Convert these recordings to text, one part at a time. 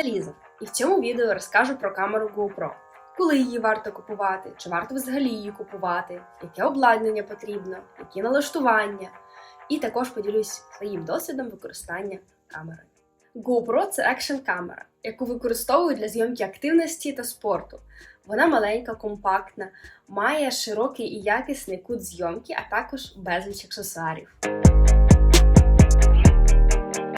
це Ліза, і в цьому відео розкажу про камеру GoPro. Коли її варто купувати, чи варто взагалі її купувати, яке обладнання потрібно, які налаштування. І також поділюсь своїм досвідом використання камери. GoPro це екшн камера, яку використовують для зйомки активності та спорту. Вона маленька, компактна, має широкий і якісний кут зйомки, а також безліч аксесуарів.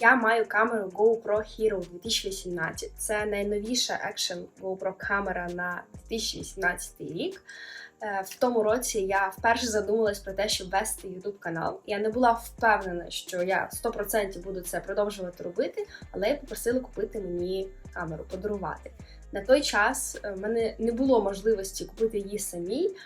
Я маю камеру GoPro Hero 2018. Це найновіша екшн GoPro камера на 2018 рік. Е, В тому році я вперше задумалась про те, щоб вести YouTube канал. Я не була впевнена, що я 100% буду це продовжувати робити, але я попросила купити мені камеру, подарувати. На той час е, в мене не було можливості купити її самій,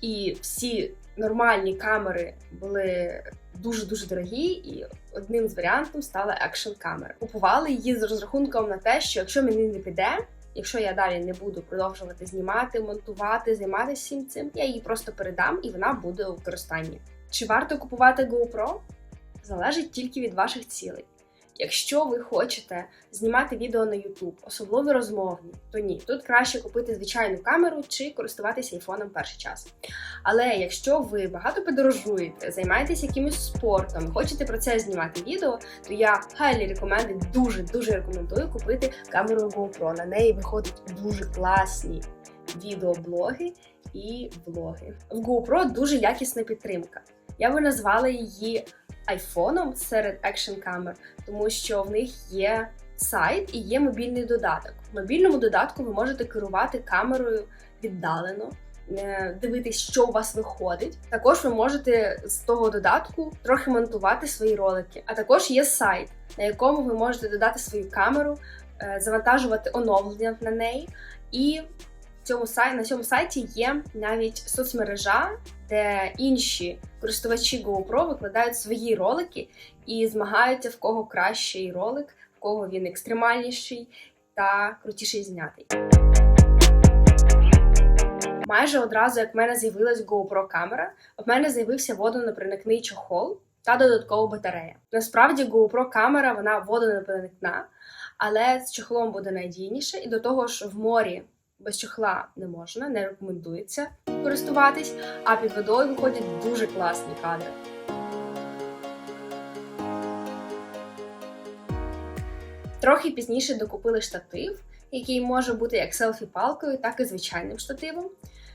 і всі нормальні камери були дуже-дуже дорогі, і одним з варіантів стала екшн камера. Купували її з розрахунком на те, що якщо мені не піде, якщо я далі не буду продовжувати знімати, монтувати, займатися всім цим, я її просто передам і вона буде у використанні. Чи варто купувати GoPro? Залежить тільки від ваших цілей. Якщо ви хочете знімати відео на YouTube, особливо розмовні, то ні, тут краще купити звичайну камеру чи користуватися айфоном перший час. Але якщо ви багато подорожуєте, займаєтесь якимось спортом, хочете про це знімати відео, то я highly recommended, дуже дуже рекомендую купити камеру GoPro. На неї виходять дуже класні відеоблоги і влоги. В GoPro дуже якісна підтримка. Я би назвала її айфоном серед екшн камер, тому що в них є сайт і є мобільний додаток. В мобільному додатку ви можете керувати камерою віддалено. е, Дивитись, що у вас виходить. Також ви можете з того додатку трохи монтувати свої ролики. А також є сайт, на якому ви можете додати свою камеру, е, завантажувати оновлення на неї. І цьому сайті на цьому сайті є навіть соцмережа, де інші користувачі GoPro викладають свої ролики і змагаються в кого кращий ролик, в кого він екстремальніший та крутіший знятий. Майже одразу, як в мене з'явилась GoPro камера, в мене з'явився водонепроникний чохол та додаткова батарея. Насправді GoPro камера вона водонепроникна, але з чохлом буде надійніше, і до того ж в морі без чохла не можна, не рекомендується користуватись, а під водою виходять дуже класні кадри. Трохи пізніше докупили штатив, який може бути як селфі-палкою, так і звичайним штативом.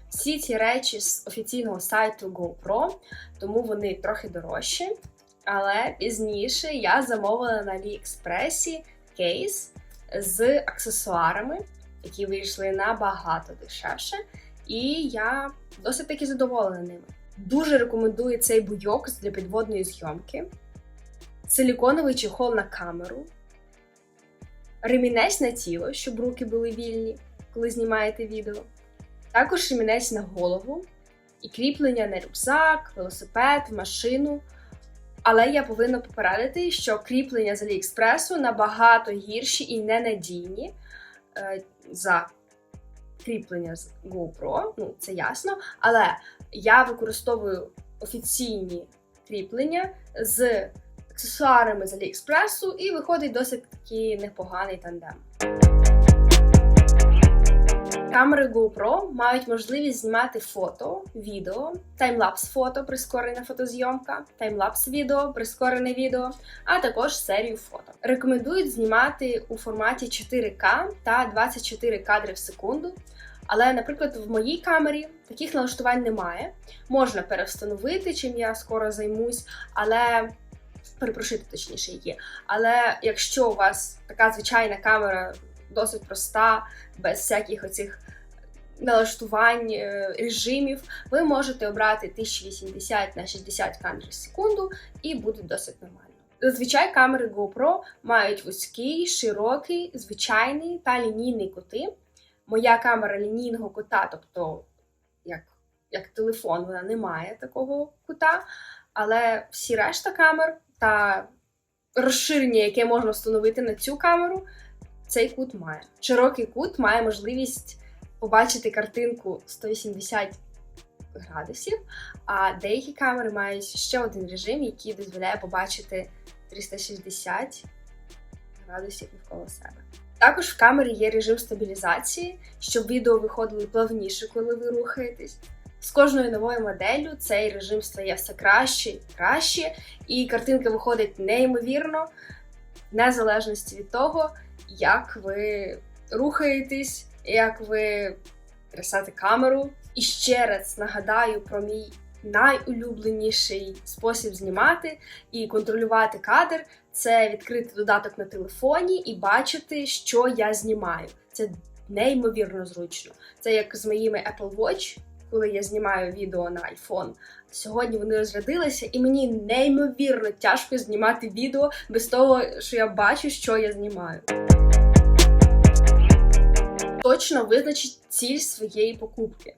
Всі ці речі з офіційного сайту GoPro, тому вони трохи дорожчі. Але пізніше я замовила на AliExpress кейс з аксесуарами, які вийшли набагато дешевше, і я досить таки задоволена ними. Дуже рекомендую цей буйок для підводної зйомки, силіконовий чехол на камеру, ремінець на тіло, щоб руки були вільні, коли знімаєте відео. Також ремінець на голову і кріплення на рюкзак, велосипед, машину. Але я повинна попередити, що кріплення з Аліекспресу набагато гірші і ненадійні е, за кріплення з GoPro, ну це ясно. Але я використовую офіційні кріплення з аксесуарами з Аліекспресу, і виходить досить такий непоганий тандем. Камери GoPro мають можливість знімати фото, відео, таймлапс фото, прискорена фотозйомка, таймлапс відео, прискорене відео, а також серію фото. Рекомендують знімати у форматі 4К та 24 кадри в секунду. Але, наприклад, в моїй камері таких налаштувань немає. Можна перевстановити, чим я скоро займусь, але перепрошити точніше є. Але якщо у вас така звичайна камера досить проста, без всяких оцих налаштувань, е, режимів, ви можете обрати 1080 на 60 кадрів в секунду і буде досить нормально. Зазвичай камери GoPro мають вузький, широкий, звичайний та лінійний кути. Моя камера лінійного кута, тобто як, як телефон, вона не має такого кута, але всі решта камер та розширення, яке можна встановити на цю камеру, цей кут має. Широкий кут має можливість побачити картинку 180 градусів, а деякі камери мають ще один режим, який дозволяє побачити 360 градусів навколо себе. Також в камері є режим стабілізації, щоб відео виходили плавніше, коли ви рухаєтесь. З кожною новою моделлю цей режим стає все краще і краще, і картинка виходить неймовірно, в незалежності від того, як ви рухаєтесь, як ви трясете камеру. І ще раз нагадаю про мій найулюбленіший спосіб знімати і контролювати кадр це відкрити додаток на телефоні і бачити, що я знімаю. Це неймовірно зручно. Це як з моїми Apple Watch, коли я знімаю відео на iPhone. Сьогодні вони розрядилися, і мені неймовірно тяжко знімати відео без того, що я бачу, що я знімаю. Точно визначіть ціль своєї покупки.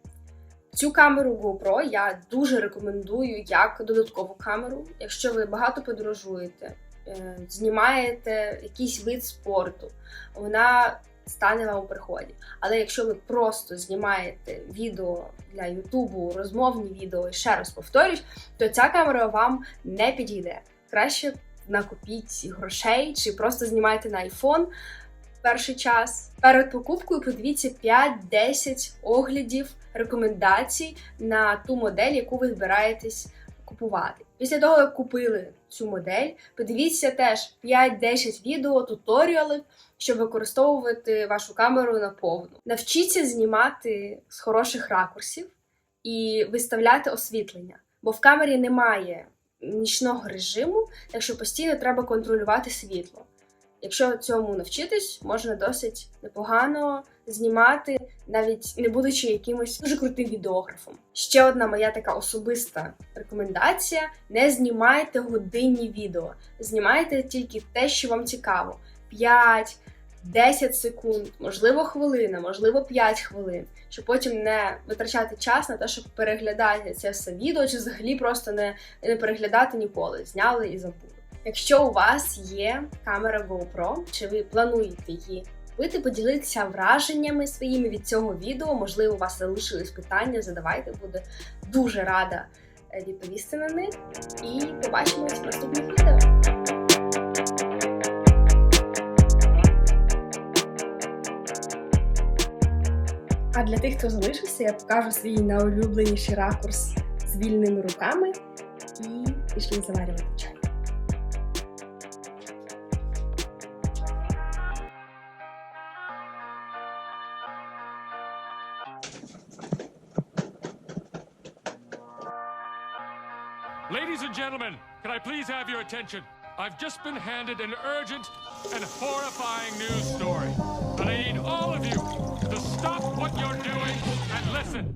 Цю камеру GoPro я дуже рекомендую як додаткову камеру. Якщо ви багато подорожуєте, е, знімаєте якийсь вид спорту, вона стане вам у приході. Але якщо ви просто знімаєте відео для Ютубу, розмовні відео, і ще раз повторюсь, то ця камера вам не підійде. Краще накупіть грошей чи просто знімайте на iPhone перший час. Перед покупкою подивіться 5-10 оглядів, рекомендацій на ту модель, яку ви збираєтесь купувати. Після того, як купили цю модель, подивіться теж 5-10 відео, туторіалів, щоб використовувати вашу камеру на повну. Навчіться знімати з хороших ракурсів і виставляти освітлення, бо в камері немає нічного режиму, так що постійно треба контролювати світло. Якщо цьому навчитись, можна досить непогано знімати, навіть не будучи якимось дуже крутим відеографом. Ще одна моя така особиста рекомендація: не знімайте годинні відео, знімайте тільки те, що вам цікаво. 5, 10 секунд, можливо, хвилина, можливо, 5 хвилин, щоб потім не витрачати час на те, щоб переглядати це все відео, чи взагалі просто не, не переглядати ніколи. Зняли і забули. Якщо у вас є камера GoPro, чи ви плануєте її купити, поділитися враженнями своїми від цього відео. Можливо, у вас залишились питання, задавайте, буду дуже рада е, відповісти на них. І побачимось в наступних відео. А для тих, хто залишився, я покажу свій найулюбленіший ракурс з вільними руками і пішли заварювати чай. Ladies and gentlemen, can I please have your attention? I've just been handed an urgent and horrifying news story. And I need all of you to stop what you're doing and listen.